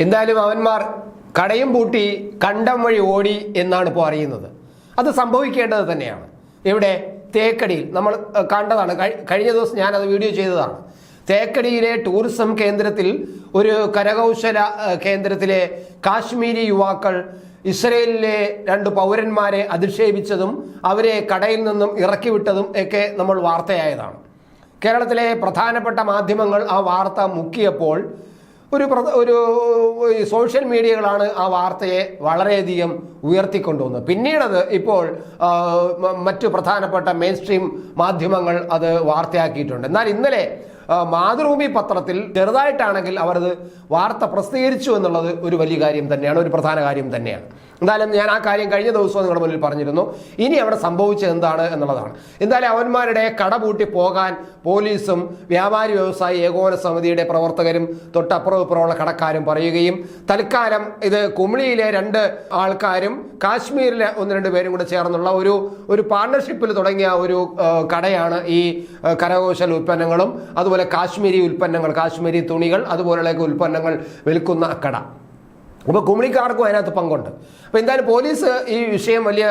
എന്തായാലും അവന്മാർ കടയും പൂട്ടി കണ്ടം വഴി ഓടി എന്നാണ് ഇപ്പോൾ അറിയുന്നത്. അത് സംഭവിക്കേണ്ടത് തന്നെയാണ്. ഇവിടെ തേക്കടിയിൽ നമ്മൾ കണ്ടതാണ്. കഴിഞ്ഞ ദിവസം ഞാനത് വീഡിയോ ചെയ്തതാണ്. തേക്കടിയിലെ ടൂറിസം കേന്ദ്രത്തിൽ ഒരു കരകൗശല കേന്ദ്രത്തിലെ കാശ്മീരി യുവാക്കൾ ഇസ്രയേലിലെ രണ്ട് പൗരന്മാരെ അധിക്ഷേപിച്ചതും അവരെ കടയിൽ നിന്നും ഇറക്കി വിട്ടതും ഒക്കെ നമ്മൾ വാർത്തയായതാണ്. കേരളത്തിലെ പ്രധാനപ്പെട്ട മാധ്യമങ്ങൾ ആ വാർത്ത മുക്കിയപ്പോൾ ഒരു ഒരു സോഷ്യൽ മീഡിയകളാണ് ആ വാർത്തയെ വളരെയധികം ഉയർത്തിക്കൊണ്ടുവന്നത്. പിന്നീടത് ഇപ്പോൾ മറ്റു പ്രധാനപ്പെട്ട മെയിൻ സ്ട്രീം മാധ്യമങ്ങൾ അത് വാർത്തയാക്കിയിട്ടുണ്ട്. എന്നാൽ ഇന്നലെ മാതൃഭൂമി പത്രത്തിൽ ചെറുതായിട്ടാണെങ്കിൽ അവരത് വാർത്ത പ്രസിദ്ധീകരിച്ചു എന്നുള്ളത് ഒരു വലിയ കാര്യം തന്നെയാണ് ഒരു പ്രധാന കാര്യം തന്നെയാണ്. എന്തായാലും ഞാൻ ആ കാര്യം കഴിഞ്ഞ ദിവസവും നിങ്ങളുടെ മുന്നിൽ പറഞ്ഞിരുന്നു. ഇനി അവിടെ സംഭവിച്ചത് എന്താണ് എന്നുള്ളതാണ്. എന്തായാലും അവന്മാരുടെ കട പൂട്ടി പോകാൻ പോലീസും വ്യാപാരി വ്യവസായി ഏകോപന സമിതിയുടെ പ്രവർത്തകരും തൊട്ടപ്പുറം ഇപ്പുറമുള്ള കടക്കാരും പറയുകയും തൽക്കാലം ഇത് കുമിളിയിലെ രണ്ട് ആൾക്കാരും കാശ്മീരിലെ ഒന്ന് രണ്ട് പേരും കൂടെ ചേർന്നുള്ള ഒരു ഒരു പാർട്ണർഷിപ്പിൽ തുടങ്ങിയ ഒരു കടയാണ് ഈ കരകൗശല ഉൽപ്പന്നങ്ങളും അതുപോലെ കാശ്മീരി ഉൽപ്പന്നങ്ങൾ കാശ്മീരി തുണികൾ അതുപോലെയുള്ള ഉൽപ്പന്നങ്ങൾ വിൽക്കുന്ന കട. അപ്പോൾ കുമിളിക്കാർക്കും അതിനകത്ത് പങ്കുണ്ട്. അപ്പോൾ എന്തായാലും പോലീസ് ഈ വിഷയം വലിയ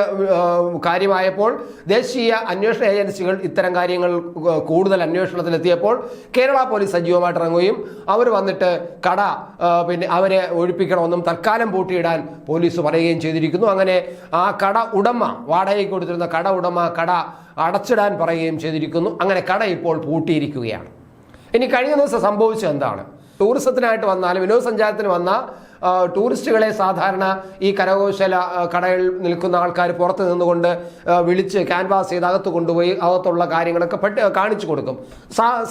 കാര്യമായപ്പോൾ ദേശീയ അന്വേഷണ ഏജൻസികൾ ഇത്തരം കാര്യങ്ങൾ കൂടുതൽ അന്വേഷണത്തിലെത്തിയപ്പോൾ കേരള പോലീസ് സജീവമായിട്ട് ഇറങ്ങുകയും അവർ വന്നിട്ട് കട പിന്നെ അവരെ ഒഴിപ്പിക്കണമെന്നും തൽക്കാലം പൂട്ടിയിടാൻ പോലീസ് പറയുകയും ചെയ്തിരിക്കുന്നു. അങ്ങനെ ആ കട ഉടമ വാടകയ്ക്ക് കൊടുത്തിരുന്ന കട ഉടമ കട അടച്ചിടാൻ പറയുകയും ചെയ്തിരിക്കുന്നു. അങ്ങനെ കട ഇപ്പോൾ പൂട്ടിയിരിക്കുകയാണ്. ഇനി കഴിഞ്ഞ ദിവസം സംഭവിച്ചത് എന്താണ്? ടൂറിസത്തിനായിട്ട് വന്നാൽ വിനോദസഞ്ചാരത്തിന് വന്ന ടൂറിസ്റ്റുകളെ സാധാരണ ഈ കരകൗശല കടയിൽ നിൽക്കുന്ന ആൾക്കാർ പുറത്ത് നിന്നുകൊണ്ട് വിളിച്ച് ക്യാൻവാസ് ചെയ്ത് അകത്ത് കൊണ്ടുപോയി അകത്തുള്ള കാര്യങ്ങളൊക്കെ പെട്ട് കാണിച്ചു കൊടുക്കും.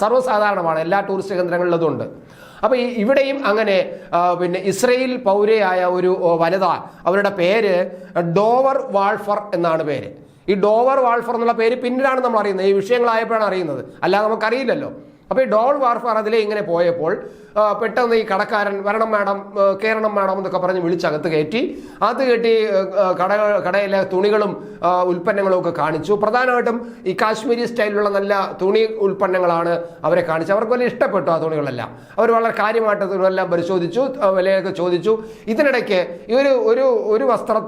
സർവസാധാരണമാണ്. എല്ലാ ടൂറിസ്റ്റ് കേന്ദ്രങ്ങളിലും അതുണ്ട് അപ്പോൾ ഇവിടെയും അങ്ങനെ പിന്നെ ഇസ്രയേൽ പൗരയായ ഒരു വനിത അവരുടെ പേര് ഡോവർ വാൾഫർ എന്നാണ് പേര്. ഈ ഡോവർ വാൾഫർ എന്നുള്ള പേര് പിന്നീടാണ് നമ്മൾ അറിയുന്നത്. ഈ വിഷയങ്ങളായപ്പോഴാണ് അറിയുന്നത്. അല്ലാതെ നമുക്കറിയില്ലല്ലോ. അപ്പോൾ ഈ ഡോൾ വാർഫർ അതിലെ ഇങ്ങനെ പോയപ്പോൾ പെട്ടെന്ന് ഈ കടക്കാരൻ വരണം മാഡം കയറണം മാഡം എന്നൊക്കെ പറഞ്ഞ് വിളിച്ചകത്ത് കയറ്റി. അത് കയറ്റി കട കടയിലെ തുണികളും ഉൽപ്പന്നങ്ങളും ഒക്കെ കാണിച്ചു. പ്രധാനമായിട്ടും ഈ കാശ്മീരി സ്റ്റൈലിലുള്ള നല്ല തുണി ഉൽപ്പന്നങ്ങളാണ് അവരെ കാണിച്ചത്. അവർക്ക് വലിയ ഇഷ്ടപ്പെട്ടു ആ തുണികളെല്ലാം. അവർ വളരെ കാര്യമായിട്ട് തുണികളെല്ലാം പരിശോധിച്ചു വിലയൊക്കെ ചോദിച്ചു. ഇതിനിടയ്ക്ക് ഈ ഒരു ഒരു ഒരു വസ്ത്രം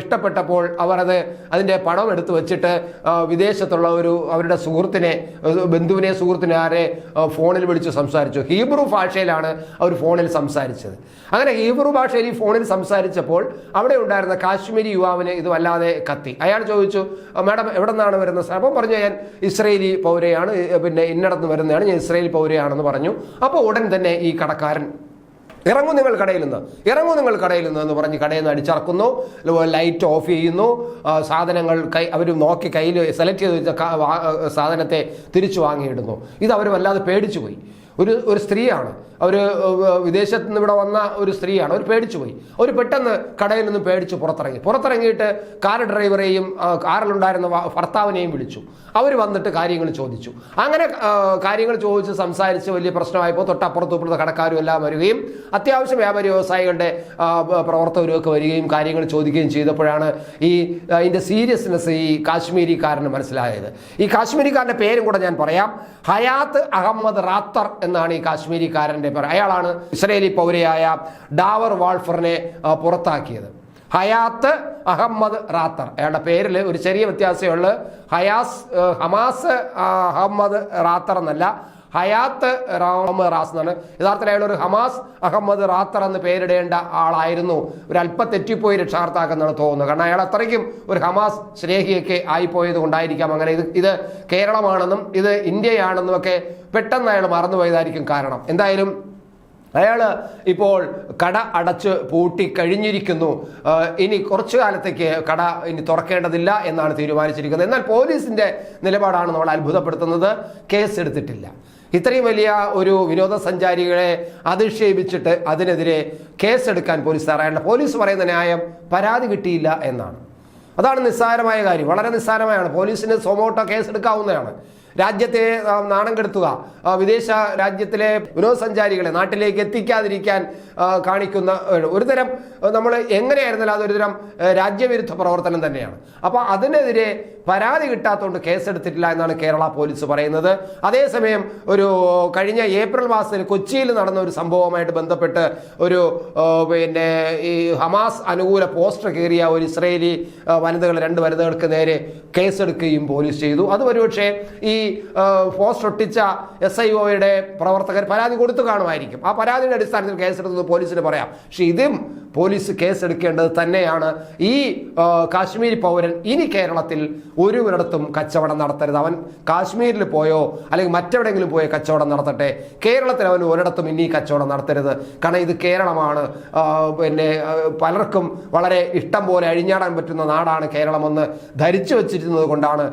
ഇഷ്ടപ്പെട്ടപ്പോൾ അവരത് അത് അതിന്റെ പണം എടുത്തു വെച്ചിട്ട് വിദേശത്തുള്ള ഒരു അവരുടെ സുഹൃത്തിനെ ബന്ധുവിനെ സുഹൃത്തിനെ ആരെ ഫോണിൽ വിളിച്ച് സംസാരിച്ചു. ഹീബ്രു ഭാഷയിലാണ് അവർ ഫോണിൽ സംസാരിച്ചത്. അങ്ങനെ ഹീബ്രു ഭാഷയിൽ ഈ ഫോണിൽ സംസാരിച്ചപ്പോൾ അവിടെ ഉണ്ടായിരുന്ന കാശ്മീരി യുവാവിന് ഇത് വല്ലാതെ കത്തി. അയാൾ ചോദിച്ചു "ആ, മാഡം എവിടെ നിന്നാണ് വരുന്ന സാർ?" അപ്പം പറഞ്ഞു ഞാൻ ഇസ്രയേലി പൗരയാണ് പിന്നെ ഇന്നടത്ത് വരുന്നതാണ് ഞാൻ ഇസ്രയേലി പൗരയാണെന്ന് പറഞ്ഞു. അപ്പോൾ ഉടൻ തന്നെ ഈ കടക്കാരൻ ഇറങ്ങൂ നിങ്ങൾ കടയിൽ നിന്ന്. ഇറങ്ങൂ നിങ്ങൾ കടയിൽ നിന്ന് എന്ന് പറഞ്ഞ് കടയിൽ നിന്ന് അടിച്ചിറക്കുന്നു. ലൈറ്റ് ഓഫ് ചെയ്യുന്നു. സാധനങ്ങൾ കൈ അവർ നോക്കി കയ്യിൽ സെലക്ട് ചെയ്ത് വെച്ച സാധനത്തെ തിരിച്ചു വാങ്ങിയിടുന്നു. ഇത് അവർ വല്ലാതെ പേടിച്ചു പോയി. ഒരു ഒരു സ്ത്രീയാണ്. അവർ വിദേശത്ത് നിന്ന് ഇവിടെ വന്ന ഒരു സ്ത്രീയാണ്. അവർ പേടിച്ചു പോയി. അവർ പെട്ടെന്ന് കടയിൽ നിന്ന് പേടിച്ച് പുറത്തിറങ്ങി. പുറത്തിറങ്ങിയിട്ട് കാർ ഡ്രൈവറെയും കാറിലുണ്ടായിരുന്ന ഭർത്താവിനെയും വിളിച്ചു. അവർ വന്നിട്ട് കാര്യങ്ങൾ ചോദിച്ചു. അങ്ങനെ കാര്യങ്ങൾ ചോദിച്ച് സംസാരിച്ച് വലിയ പ്രശ്നമായപ്പോൾ തൊട്ടപ്പുറത്തുപ്പുറത്ത് കടക്കാരും എല്ലാം വരികയും അത്യാവശ്യം വ്യാപാരി വ്യവസായികളുടെ പ്രവർത്തകരുമൊക്കെ വരികയും കാര്യങ്ങൾ ചോദിക്കുകയും ചെയ്തപ്പോഴാണ് ഈ ഇതിന്റെ സീരിയസ്നെസ് ഈ കാശ്മീരിക്കാരന് മനസ്സിലായത്. ഈ കാശ്മീരിക്കാരന്റെ പേരും കൂടെ ഞാൻ പറയാം. ഹയാത്ത് അഹമ്മദ് റാത്തർ എന്നാണ് ഈ കാശ്മീരിക്കാരന്റെ പേര്. അയാളാണ് ഇസ്രയേലി പൗരയായ ഡാവർ വാൾഫറിനെ പുറത്താക്കിയത്. ഹയാത്ത് അഹമ്മദ് റാത്തർ. അയാളുടെ പേരിൽ ഒരു ചെറിയ വ്യത്യാസമേ ഉള്ളൂ. ഹയാസ് ഹമാസ് അഹമ്മദ് റാത്തർ എന്നല്ല ഹയാത്ത് റാം റാസ് എന്നാണ്. യഥാർത്ഥത്തിൽ അയാൾ ഒരു ഹമാസ് അഹമ്മദ് റാത്തർ എന്ന് പേരിടേണ്ട ആളായിരുന്നു. ഒരു അല്പ തെറ്റിപ്പോയി രക്ഷാർത്ഥാക്കെന്നാണ് തോന്നുന്നത്. കാരണം അയാൾ അത്രയ്ക്കും ഒരു ഹമാസ് സ്നേഹിയൊക്കെ ആയിപ്പോയത് കൊണ്ടായിരിക്കാം. അങ്ങനെ ഇത് ഇത് കേരളമാണെന്നും ഇത് ഇന്ത്യയാണെന്നും ഒക്കെ പെട്ടെന്ന് അയാൾ മറന്നുപോയതായിരിക്കും കാരണം. എന്തായാലും അയാൾ ഇപ്പോൾ കട അടച്ച് പൂട്ടി കഴിഞ്ഞിരിക്കുന്നു. ഇനി കുറച്ചു കാലത്തേക്ക് കട ഇനി തുറക്കേണ്ടതില്ല എന്നാണ് തീരുമാനിച്ചിരിക്കുന്നത്. എന്നാൽ പോലീസിന്റെ നിലപാടാണ് നമ്മൾ അത്ഭുതപ്പെടുത്തുന്നത്. കേസ് എടുത്തിട്ടില്ല ഇത്രയും വലിയ ഒരു വിനോദസഞ്ചാരികളെ അധിക്ഷേപിച്ചിട്ട് അതിനെതിരെ കേസെടുക്കാൻ പോലീസ് തയ്യാറായില്ല പോലീസ് പറയുന്ന ന്യായം പരാതി കിട്ടിയില്ല എന്നാണ്. അതാണ് നിസ്സാരമായ കാര്യം. വളരെ നിസ്സാരമായാണ്. പോലീസിന് സൊമോട്ടോ കേസ് എടുക്കാവുന്നതാണ് രാജ്യത്തെ നാണം കെടുത്തുക. വിദേശ രാജ്യത്തിലെ വിനോദസഞ്ചാരികളെ നാട്ടിലേക്ക് എത്തിക്കാതിരിക്കാൻ കാണിക്കുന്ന ഒരു തരം നമ്മൾ എങ്ങനെയായിരുന്നാലും അതൊരു തരം രാജ്യവിരുദ്ധ പ്രവർത്തനം തന്നെയാണ്. അപ്പോൾ അതിനെതിരെ പരാതി കിട്ടാത്തതുകൊണ്ട് കേസെടുത്തിട്ടില്ല എന്നാണ് കേരള പോലീസ് പറയുന്നത്. അതേസമയം ഒരു കഴിഞ്ഞ ഏപ്രിൽ മാസത്തിൽ കൊച്ചിയിൽ നടന്ന ഒരു സംഭവവുമായിട്ട് ബന്ധപ്പെട്ട് ഒരു പിന്നെ ഈ ഹമാസ് അനുകൂല പോസ്റ്റർ കയറിയ ഒരു ഇസ്രയേലി വനിതകൾ രണ്ട് വനിതകൾക്ക് നേരെ കേസെടുക്കുകയും പോലീസ് ചെയ്തു. അത് ഒരുപക്ഷെ ഈ പോസ്റ്റർ ഒട്ടിച്ച എസ് ഐ ഒയുടെ പ്രവർത്തകർ പരാതി കൊടുത്തു കാണുമായിരിക്കും. ആ പരാതിയുടെ അടിസ്ഥാനത്തിൽ കേസെടുത്തത് പോലീസിന് പറയാം. പക്ഷെ ഇതും പോലീസ് കേസെടുക്കേണ്ടത് തന്നെയാണ്. ഈ കാശ്മീരി പൗരൻ ഇനി കേരളത്തിൽ ഒരുവരിടത്തും കച്ചവടം നടത്തരുത്. അവൻ കാശ്മീരിൽ പോയോ അല്ലെങ്കിൽ മറ്റെവിടെയെങ്കിലും പോയോ കച്ചവടം നടത്തട്ടെ? കേരളത്തിൽ അവൻ ഒരിടത്തും ഇനി കച്ചവടം നടത്തരുത്. കാരണം ഇത് കേരളമാണ്. പിന്നെ പലർക്കും വളരെ ഇഷ്ടം പോലെ അഴിഞ്ഞാടാൻ പറ്റുന്ന നാടാണ് കേരളമെന്ന് ധരിച്ചു വച്ചിരുന്നത് കൊണ്ടാണ്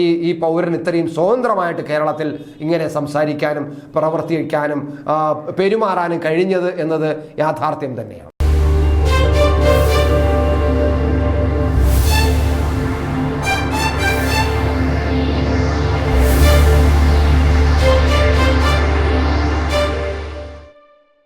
ഈ ഈ പൗരൻ ഇത്രയും സ്വതന്ത്രമായിട്ട് കേരളത്തിൽ ഇങ്ങനെ സംസാരിക്കാനും പ്രവർത്തിക്കാനും പെരുമാറാനും കഴിഞ്ഞത് എന്നത് യാഥാർത്ഥ്യം തന്നെയാണ്.